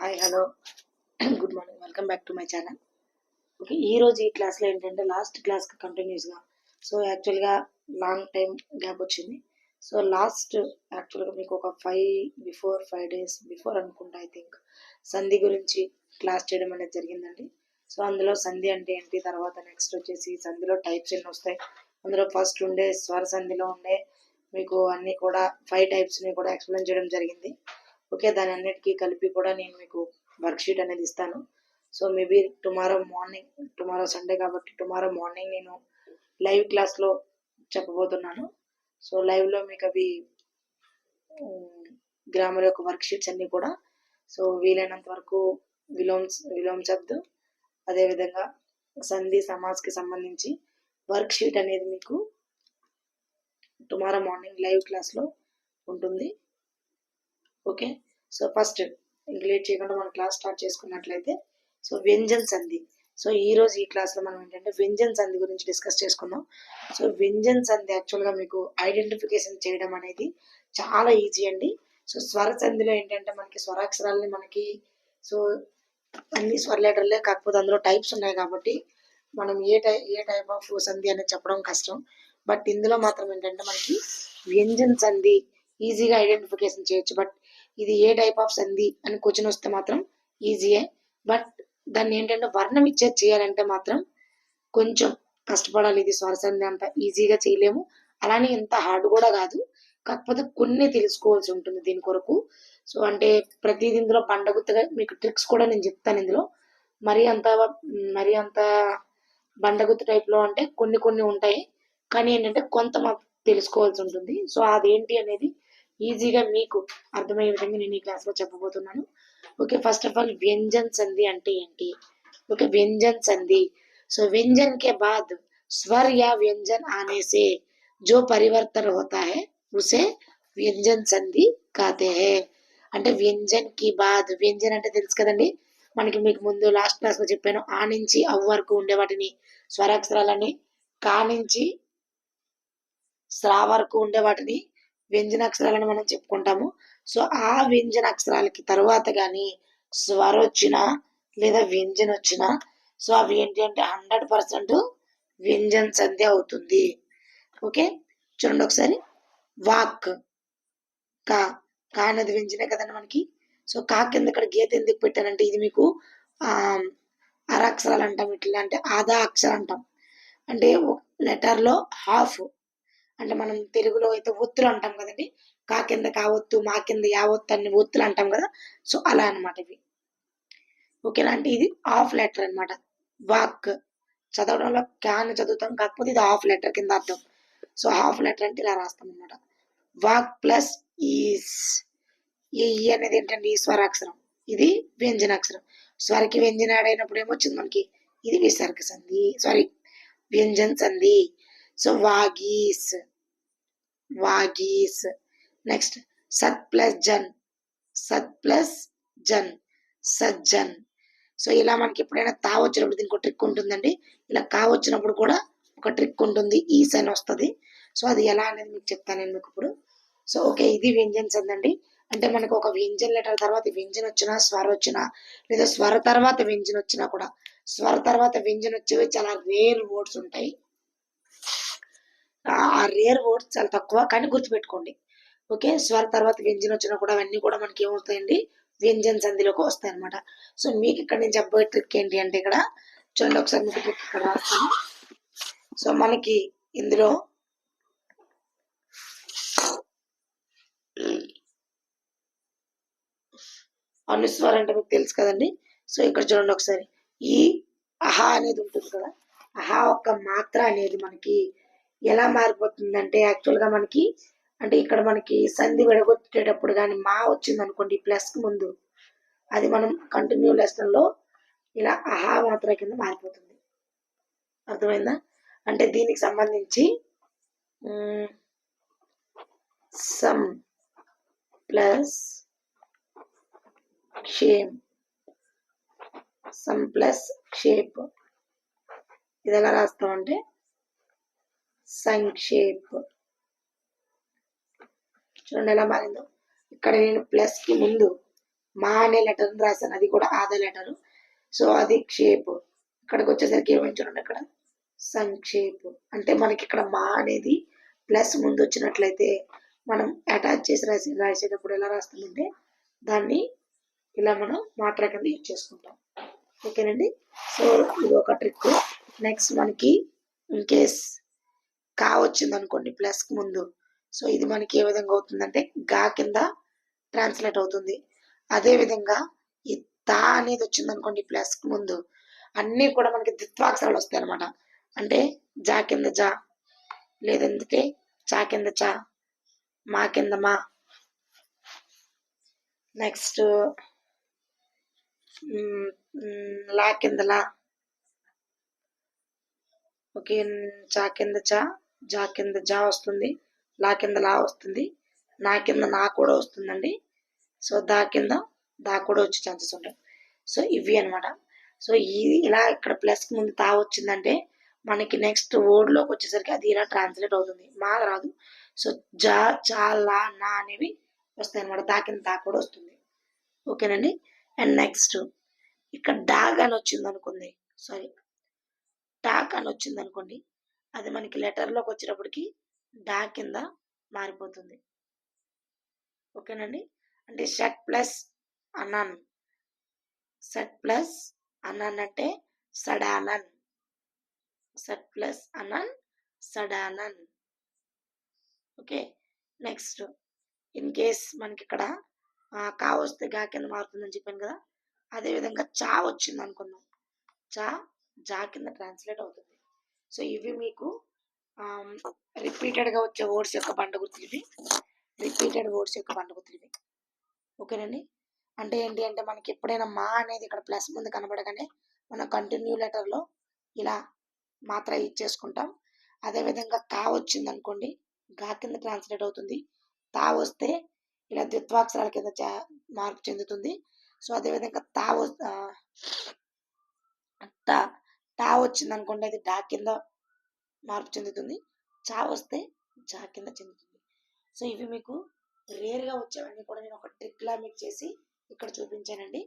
Hi hello good morning welcome back to my channel okay ఈ రోజు ఈ క్లాస్లో ఏంటంటే లాస్ట్ క్లాస్కి కంటిన్యూస్గా సో యాక్చువల్గా లాంగ్ టైం గ్యాప్ వచ్చింది. సో లాస్ట్ యాక్చువల్గా మీకు ఒక five before five days before అనుకుంటా ఐ థింక్ సంధి గురించి క్లాస్ చేయడం అనేది జరిగిందండి. సో అందులో సంధి అంటే ఏంటి? తర్వాత నెక్స్ట్ వచ్చేసి సంధిలో టైప్స్ ఎన్ని వస్తాయి? అందులో ఫస్ట్ ఉండే స్వర సంధిలో ఉండే మీకు అన్నీ కూడా ఫైవ్ టైప్స్ని కూడా ఎక్స్ప్లెయిన్ చేయడం జరిగింది. ఓకే దాని అన్నిటికీ కలిపి కూడా నేను మీకు వర్క్షీట్ అనేది ఇస్తాను. So maybe tomorrow morning tomorrow Sunday కాబట్టి టుమారో మార్నింగ్ నేను లైవ్ క్లాస్లో చెప్పబోతున్నాను. సో లైవ్లో మీకు అవి గ్రామర్ యొక్క వర్క్షీట్స్ అన్నీ కూడా. సో వీలైనంత వరకు విలోమ్స్ విలోమ్ శబ్ద్ అదేవిధంగా సంధి సమాజ్కి సంబంధించి వర్క్షీట్ అనేది మీకు టుమారో మార్నింగ్ లైవ్ క్లాస్లో ఉంటుంది. ఓకే? సో ఫస్ట్ ఇంక లేట్ చేయకుండా మనం క్లాస్ స్టార్ట్ చేసుకున్నట్లయితే సో వ్యంజన్ సంధి సో ఈ రోజు ఈ క్లాస్లో మనం ఏంటంటే వ్యంజన్ సంధి గురించి డిస్కస్ చేసుకుందాం. సో వ్యంజన్ సంధి యాక్చువల్గా మీకు ఐడెంటిఫికేషన్ చేయడం అనేది చాలా ఈజీ అండి. సో స్వర సంధిలో ఏంటంటే మనకి స్వరాక్షరాలని మనకి సో అన్ని స్వర లెటర్లే కాకపోతే అందులో టైప్స్ ఉన్నాయి కాబట్టి మనం ఏ టై ఏ టైప్ ఆఫ్ సంధి అనేది చెప్పడం కష్టం. బట్ ఇందులో మాత్రం ఏంటంటే మనకి వ్యంజన్ సంధి ఈజీగా ఐడెంటిఫికేషన్ చేయొచ్చు. బట్ ఇది ఏ టైప్ ఆఫ్ సంధి అని క్వశ్చన్ వస్తే మాత్రం ఈజీయే బట్ దాన్ని ఏంటంటే వర్ణం ఇచ్చేది చేయాలంటే మాత్రం కొంచెం కష్టపడాలి. ఇది స్వరసంధి అంత ఈజీగా చేయలేము. అలానే ఎంత హార్డ్ కూడా కాదు. కాకపోతే కొన్ని తెలుసుకోవాల్సి ఉంటుంది దీని కొరకు. సో అంటే ప్రతిది ఇందులో బండగుత్తగా మీకు ట్రిక్స్ కూడా నేను చెప్తాను ఇందులో. మరి అంత మరి అంత బండగుత్తు టైప్లో అంటే కొన్ని కొన్ని ఉంటాయి. కానీ ఏంటంటే కొంత మాకు తెలుసుకోవాల్సి ఉంటుంది. సో అదేంటి అనేది ఈజీగా మీకు అర్థమయ్యే విధంగా నేను ఈ క్లాస్లో చెప్పబోతున్నాను ఓకే ఫస్ట్ ఆఫ్ ఆల్ వ్యంజన్ సంధి అంటే ఏంటి ఓకే వ్యంజన్ संधि सो व्यंजन के बाद स्वर या व्यंजन आने से जो परिवर्तन होता है उसे వ్యంజన్ సంధి कहते हैं అంటే వ్యంజన్ కి బాద్ వ్యంజన్ అంటే తెలుసు కదండి మనకి మీకు ముందు లాస్ట్ క్లాస్ లో చెప్పాను ఆ నుంచి అవ్ వరకు ఉండే వాటిని స్వరాక్షరాలని కా నుంచి స్రా వరకు ఉండే వాటిని వ్యంజన అక్షరాలని మనం చెప్పుకుంటాము. సో ఆ వ్యంజన అక్షరాలకి తర్వాత కానీ స్వర వచ్చినా లేదా వ్యంజన వచ్చినా సో అవి ఏంటి అంటే హండ్రెడ్ పర్సెంట్ వ్యంజన్ సంధ్య అవుతుంది. ఓకే? చూడండి ఒకసారి. వాక్. కా. కా అనేది వ్యంజనే కదండి మనకి. సో కా కింద ఇక్కడ గీత ఎందుకు పెట్టానంటే ఇది మీకు అరాక్షరాలు అంటాం. ఇట్లా అంటే ఆదా అక్షరం అంటాం. అంటే లెటర్లో హాఫ్ అంటే మనం తెలుగులో అయితే ఒత్తులు అంటాం కదండి. కా కింద కా ఒత్తు మా కింద యా అన్ని ఒత్తులు అంటాం కదా. సో అలా అనమాట ఇవి. ఓకేనా అంటే ఇది హాఫ్ లెటర్ అన్నమాట. వాక్. చదవడంలో క్యాన్ చదువుతాం కాకపోతే ఇది హాఫ్ లెటర్ కింద అర్థం. సో హాఫ్ లెటర్ అంటే ఇలా రాస్తాం అనమాట వాక్ ప్లస్ ఈస్. ఈ అనేది ఏంటంటే ఈ స్వరాక్షరం. ఇది వ్యంజనాక్షరం. స్వరకి వ్యంజనాడైనప్పుడు ఏమొచ్చింది మనకి? ఇది విసర్గ సంధి. సారీ వ్యంజన్ సంధి. సో వాగీస్ వాగీస్. నెక్స్ట్ సత్ ప్లస్ జన్ సత్ ప్లస్ జన్ సజ్జన్ సో ఇలా మనకి ఎప్పుడైనా తా వచ్చినప్పుడు దీనికి ఒక ట్రిక్ ఉంటుందండి. ఇలా కా వచ్చినప్పుడు కూడా ఒక ట్రిక్ ఉంటుంది. ఈ అని వస్తుంది. సో అది ఎలా అనేది మీకు చెప్తాను నేను మీకు ఇప్పుడు. సో ఓకే ఇది వ్యంజన్స్ అందండి అంటే మనకు ఒక వ్యంజన్ లెటర్ తర్వాత వ్యంజన్ వచ్చినా స్వర వచ్చినా లేదా స్వర తర్వాత వ్యంజన్ వచ్చినా కూడా స్వర తర్వాత వ్యంజన్ వచ్చేవి చాలా రేర్ వర్డ్స్ ఉంటాయి. ఆ రేర్ వర్డ్స్ చాలా తక్కువ కానీ గుర్తుపెట్టుకోండి. ఓకే స్వర తర్వాత వ్యంజన్ వచ్చినా కూడా అవన్నీ కూడా మనకి ఏమవుతాయండి? వ్యంజన సంధిలోకి వస్తాయి అనమాట సో మీకు ఇక్కడ నేను చెప్పబోయే ట్రిక్ ఏంటి అంటే ఇక్కడ చూడండి ఒకసారి మీకు ట్రిక్ ఇక్కడ రాస్తాను. సో మనకి ఇందులో అనుస్వర్ అంటే మీకు తెలుసు కదండి? సో ఇక్కడ చూడండి ఒకసారి. ఈ అహా అనేది ఉంటుంది కదా? అహా ఒక్క మాత్ర అనేది మనకి ఎలా మారిపోతుందంటే యాక్చువల్గా మనకి అంటే ఇక్కడ మనకి సంధి విడగొట్టేటప్పుడు కానీ మా వచ్చింది అనుకోండి ప్లస్ ముందు అది మనం కంటిన్యూ లెసన్లో ఇలా అహా మాత్ర కింద మారిపోతుంది. అర్థమైందా? అంటే దీనికి సంబంధించి సమ్ ప్లస్ క్షేమ్ సమ్ ప్లస్ షేప్ ఇది ఎలా రాస్తామంటే సంక్షేప్. చూడండి ఎలా మారిందో. ఇక్కడ నేను ప్లస్కి ముందు మా అనే లెటర్ రాశాను. అది కూడా ఆదా లెటర్ సో అది క్షేప్. ఇక్కడికి వచ్చేసరికి ఏమైంది చూడండి ఇక్కడ సంక్షేప్. అంటే మనకి ఇక్కడ మా అనేది ప్లస్ ముందు వచ్చినట్లయితే మనం అటాచ్ చేసి రాసి రాసేటప్పుడు ఎలా రాస్తామంటే దాన్ని ఇలా మనం మాత్ర కింద యూజ్ చేసుకుంటాం. ఓకేనండి? సో ఇది ఒక ట్రిక్ నెక్స్ట్ మనకి ఇన్ కేస్ కా వచ్చింది అనుకోండి ప్లస్ ముందు. సో ఇది మనకి ఏ విధంగా అవుతుందంటే గా కింద ట్రాన్స్లేట్ అవుతుంది. అదే విధంగా ఈ తా అనేది వచ్చింది అనుకోండి ప్లస్ ముందు. అన్నీ కూడా మనకి ద్విత్వాక్షరాలు వస్తాయి అనమాట అంటే జా కింద జా లేదంటే చా కింద చా మా కింద మా. నెక్స్ట్ లా కింద లా. ఓకే చా కింద చా. జా కింద జా వస్తుంది లా కింద లా వస్తుంది నా కింద నా కూడా వస్తుందండి. సో దా కింద దా కూడా వచ్చే ఛాన్సెస్ ఉంటాయి. సో ఇవి అనమాట సో ఇది ఇలా ఇక్కడ ప్లస్ ముందు తా వచ్చిందంటే మనకి నెక్స్ట్ వర్డ్లోకి వచ్చేసరికి అది ఇలా ట్రాన్స్లేట్ అవుతుంది. మా రాదు. సో జా చా లా నా అనేవి వస్తాయి అనమాట దా కింద దా కూడా వస్తుంది. ఓకేనండి? అండ్ నెక్స్ట్ ఇక్కడ డాగ్ అని వచ్చింది అనుకుంది సారీ టాక్ అని వచ్చింది అనుకోండి అది మనకి లెటర్లోకి వచ్చేటప్పటికి డా కింద మారిపోతుంది. ఓకేనండి? అంటే షట్ ప్లస్ అనన్. సెట్ ప్లస్ అనన్ అంటే సడానన్. సెట్ ప్లస్ అనన్ సడానన్. Okay next. ఇన్ కేస్ మనకి ఇక్కడ కా వస్తే గా కింద మారుతుందని చెప్పాను కదా అదే విధంగా చా వచ్చింది అనుకుందాం చా జా కింద ట్రాన్స్లేట్ అవుతుంది. సో ఇవి మీకు రిపీటెడ్గా వచ్చే వర్డ్స్ యొక్క పండుగ గుర్తులు ఇవి రిపీటెడ్ వర్డ్స్ యొక్క పండుగ గుర్తులు ఇవి ఓకేనండి అంటే ఏంటి అంటే మనకి ఎప్పుడైనా మా అనేది ఇక్కడ ప్లస్ ముందు కనబడగానే మనం కంటిన్యూ లెటర్లో ఇలా మాత్ర ఇచ్చేసుకుంటాం అదేవిధంగా కా వచ్చింది అనుకోండి గా కింద ట్రాన్స్లేట్ అవుతుంది. తా వస్తే ఇలా ద్విత్వాక్షరాల కింద మార్పు చెందుతుంది. సో అదేవిధంగా తా తా టా వచ్చింది అనుకోండి అది డా కింద మార్పు చెందుతుంది. చా వస్తే జా కింద చెందుతుంది. సో ఇవి మీకు రేర్గా వచ్చేవన్నీ కూడా నేను ఒక ట్రిక్లా మీకు చేసి ఇక్కడ చూపించానండి.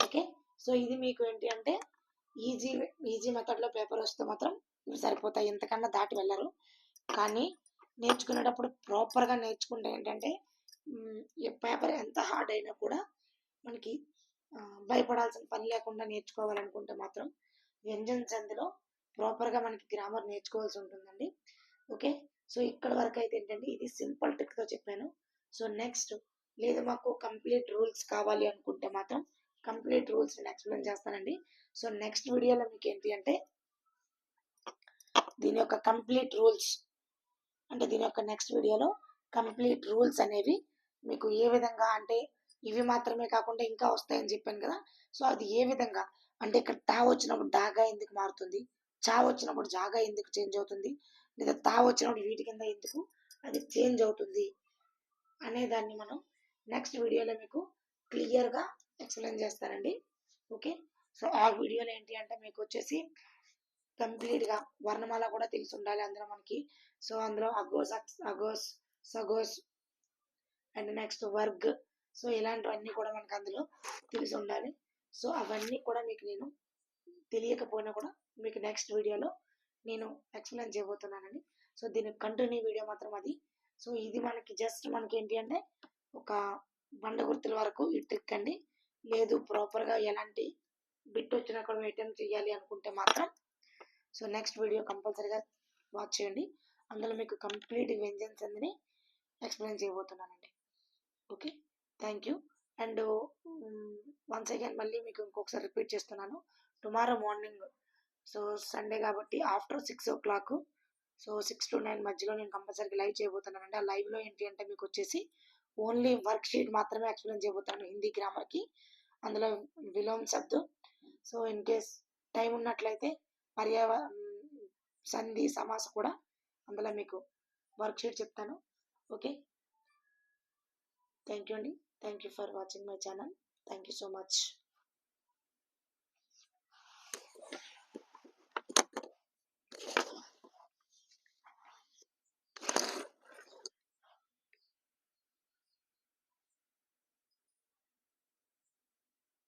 ఓకే? సో ఇది మీకు ఏంటి అంటే ఈజీ ఈజీ మెథడ్లో పేపర్ వస్తే మాత్రం ఇవి సరిపోతాయి. ఎంతకన్నా దాటి వెళ్ళరు. కానీ నేర్చుకునేటప్పుడు ప్రాపర్గా నేర్చుకుంటే ఏంటంటే పేపర్ ఎంత హార్డ్ అయినా కూడా మనకి భయపడాల్సిన పని లేకుండా నేర్చుకోవాలనుకుంటే మాత్రం వ్యంజన్స్ అందులో ప్రాపర్గా మనకి గ్రామర్ నేర్చుకోవాల్సి ఉంటుందండి. ఓకే సో ఇక్కడ వరకు అయితే ఏంటంటే ఇది సింపుల్ ట్రిక్తో చెప్పాను. సో నెక్స్ట్ లేదు మాకు కంప్లీట్ రూల్స్ కావాలి అనుకుంటే మాత్రం కంప్లీట్ రూల్స్ నేను ఎక్స్ప్లెయిన్ చేస్తానండి. సో నెక్స్ట్ వీడియోలో మీకు ఏంటి అంటే దీని యొక్క కంప్లీట్ రూల్స్ అంటే దీని యొక్క నెక్స్ట్ వీడియోలో కంప్లీట్ రూల్స్ అనేవి మీకు ఏ విధంగా అంటే ఇవి మాత్రమే కాకుండా ఇంకా వస్తాయని చెప్పాను కదా. సో అది ఏ విధంగా? అంటే ఇక్కడ టా వచ్చినప్పుడు డాగా ఎందుకు మారుతుంది? చా వచ్చినప్పుడు జాగా ఎందుకు చేంజ్ అవుతుంది? లేదా తా వచ్చినప్పుడు వీటి కింద ఎందుకు అది చేంజ్ అవుతుంది? అనే దాన్ని మనం నెక్స్ట్ వీడియోలో మీకు క్లియర్గా ఎక్స్ప్లెయిన్ చేస్తానండి. ఓకే సో ఆ వీడియోలు ఏంటి అంటే మీకు వచ్చేసి కంప్లీట్గా వర్ణమాల కూడా తెలిసి ఉండాలి అందులో మనకి. సో అందులో అగోస్ అగోస్ సగోస్ అండ్ నెక్స్ట్ వర్గ్. సో ఇలాంటివన్నీ కూడా మనకు అందులో తెలిసి ఉండాలి. సో అవన్నీ కూడా మీకు నేను తెలియకపోయినా కూడా మీకు నెక్స్ట్ వీడియోలో నేను ఎక్స్ప్లెయిన్ చేయబోతున్నానండి. సో దీని కంటిన్యూ వీడియో మాత్రం అది. సో ఇది మనకి జస్ట్ మనకి ఏంటి అంటే ఒక బండ గుర్తుల వరకు ఈ ట్రిక్ అండి. లేదు ప్రాపర్గా ఎలాంటి బిట్ వచ్చినా కూడా చేయాలి అనుకుంటే మాత్రం. సో నెక్స్ట్ వీడియో కంపల్సరీగా వాచ్ చేయండి. అందులో మీకు కంప్లీట్ వెంజన్స్ అందని explain చేయబోతున్నానండి. Okay thank you and once again మళ్ళీ మీకు ఇంకొకసారి రిపీట్ చేస్తున్నాను. టుమారో మార్నింగ్ సో సండే కాబట్టి after six o'clock so six to nine మధ్యలో నేను కంపల్సరీగా లైవ్ చేయబోతున్నానండి. ఆ లైవ్లో ఏంటి అంటే మీకు వచ్చేసి ఓన్లీ వర్క్ షీట్ మాత్రమే ఎక్స్ప్లెయిన్ చేయబోతాను హిందీ గ్రామర్కి అందులో విలోమ్ శబ్దం. సో ఇన్ కేస్ టైం ఉన్నట్లయితే పర్యావ సంధి సమాస కూడా అందులో మీకు వర్క్ షీట్ చెప్తాను. ఓకే థ్యాంక్ యూ అండి thank you for watching my channel thank you so much